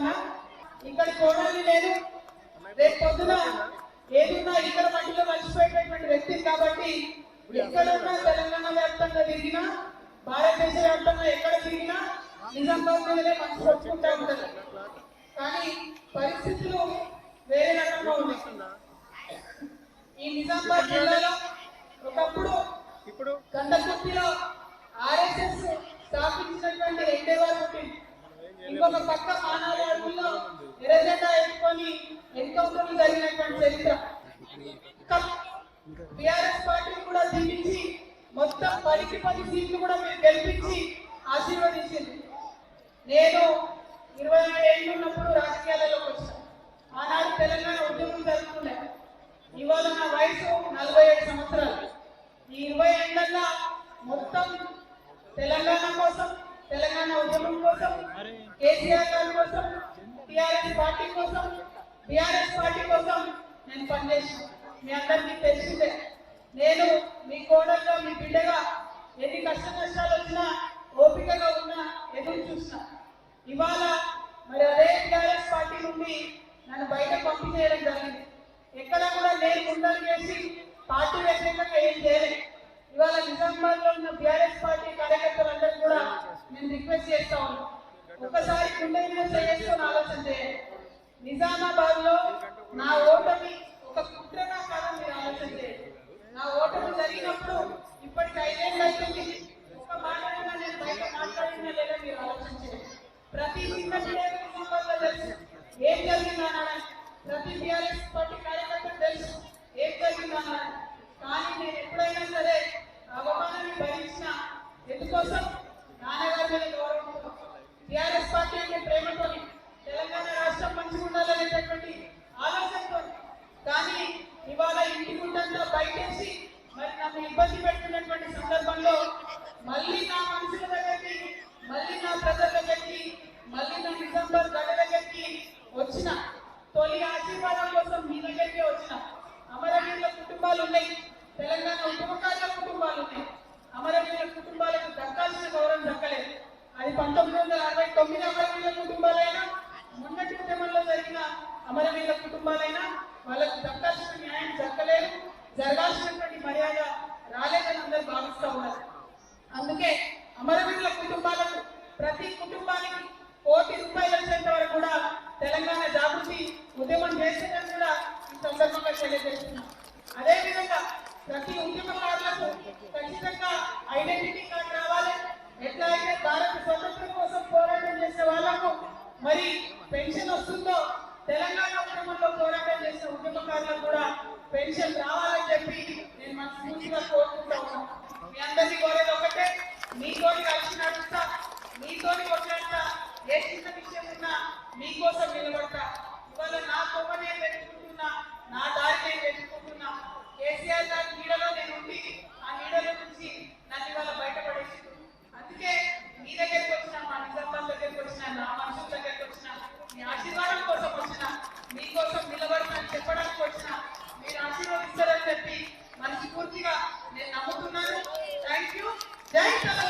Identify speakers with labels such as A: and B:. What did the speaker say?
A: ఉన్నా ఇక్కడ చూడాలి లేదు రేపు పొద్దున ఏదున్నా ఇక్కడ మట్టిలో మర్చిపోయేటటువంటి వ్యక్తి కాబట్టి ఎక్కడున్నా తెలంగాణ వ్యాప్తంగా తిరిగినా భారతదేశ వ్యాప్తంగా ఎక్కడ తిరిగినా నిజామాబాద్ మీదనే మనసు కొట్టుకుంటా ఉంటారు కానీ పరిస్థితులు వేరే రకంగా ఉన్నాయి. ఈ నిజామాబాద్ జిల్లా ఇంకొక పక్క మానవ అడవుల్లో ఎర్రజెండా ఎత్తుకొని ఎన్కౌంటర్లు జరిగినటువంటి చరిత్ర. టిఆర్ఎస్ పార్టీ కూడా దీపించి మొత్తం పదికి పది సీట్లు కూడా మీరు గెలిపించి ఆశీర్వదించింది. నేను ఇరవై ఏడు ఏళ్ళు ఉన్నప్పుడు రాజకీయాలలోకి వచ్చాను ఆనాడు తెలంగాణ ఉద్యమం జరుగుతుండే. ఇవాళ నా వయసు నలభై ఏడు సంవత్సరాలు. ఈ ఇరవై ఏళ్ళల్లో మొత్తం తెలంగాణ కోసం తెలంగాణ ఉద్యమం కోసం కేసీఆర్ గారి కోసం టిఆర్ఎస్ పార్టీ కోసం టిఆర్ఎస్ పార్టీ కోసం నేను పనిచేసాను మీ అందరికీ తెలిసిందే నేను మీ కోడల్లో మీ బిడ్డగా ఎన్ని కష్ట నష్టాలు వచ్చినా ఓపికగా ఉన్నా ఎదురు చూసిన ఇవాళ మరి అదే టిఆర్ఎస్ పార్టీ నుండి నన్ను బయట పంపించేయడం జరిగింది. ఎక్కడ కూడా నేను ముందరు చేసి పార్టీ వ్యతిరేకంగా ఏం చేయలేదు. చేసుకున్న ఆలోచన చేయండి. నిజామాబాద్లో నా ఓటమి ఒక కుట్రగా కాదని మీరు ఆలోచన చేయండి. నా ఓటమి జరిగినప్పుడు ఇప్పటికి ఐదేళ్ళు అయిపోయింది. ఒక మాట్లాడినా నేను బయట మాట్లాడినా లేదా మీరు ఆలోచన చేయండి. ప్రతి చిన్న పిల్లలు నిజామాబాద్ తెలుసు. ఏం జరిగిందన్నాడు ప్రతి టీఆర్ఎస్ పార్టీ కార్యకర్తకు తెలుసు. ఏం జరిగిందన్నాడు టిఆర్ఎస్ ప్రేమతో తెలంగాణ రాష్ట్రం మంచిగా ఉండాలనేటటువంటి ఆలోచనతో కానీ ఇవాళ ఇంటి గుండంతా పంతొమ్మిది వందల అరవై తొమ్మిది అమరవీరుల కుటుంబాలైనా మొన్నటి ఉద్యమంలో జరిగిన అమరవీరుల కుటుంబాలైనా వాళ్ళకు దక్కాల్సిన న్యాయం దక్కలేదు జరగాల్సినటువంటి మర్యాద రాలేదని అందరూ భావిస్తూ ఉన్నారు. అందుకే అమరవీరుల కుటుంబాలకు ప్రతి కుటుంబానికి కోటి రూపాయలు వచ్చేంత వరకు కూడా తెలంగాణ జాగృతి ఉద్యమం చేసేదని కూడా ఈ సందర్భంగా తెలియజేస్తున్నాం. అదేవిధంగా ప్రతి ఉద్యమకారులకు ఖచ్చితంగా ఐడెంటిటీ కార్డు రావాలి. ఎట్లా అయితే మరి పెన్షన్ వస్తుందో తెలంగాణ ఉద్యమంలో పోరాటం చేసిన ఉద్యమకారులకు కూడా పెన్షన్ రావాలని చెప్పి నేను మనస్ఫూర్తిగా కోరుకుంటా ఉన్నాను. మీ అందరినీ కోరేది ఒకటే మీతోని కలిసి నడుస్తా మీతోని కొట్లాడతా ఏ చిన్న విషయం ఉన్నా మీకోసం నిలబడతా. ఇవాళ నా కొమ్మనే పెట్టుకుంటా నిలబడతానని చెప్పడానికి వచ్చిన మీరు ఆశీర్వదిస్తారని చెప్పి మనకి పూర్తిగా నేను నమ్ముతున్నాను. థ్యాంక్ యూ జై తెలంగాణ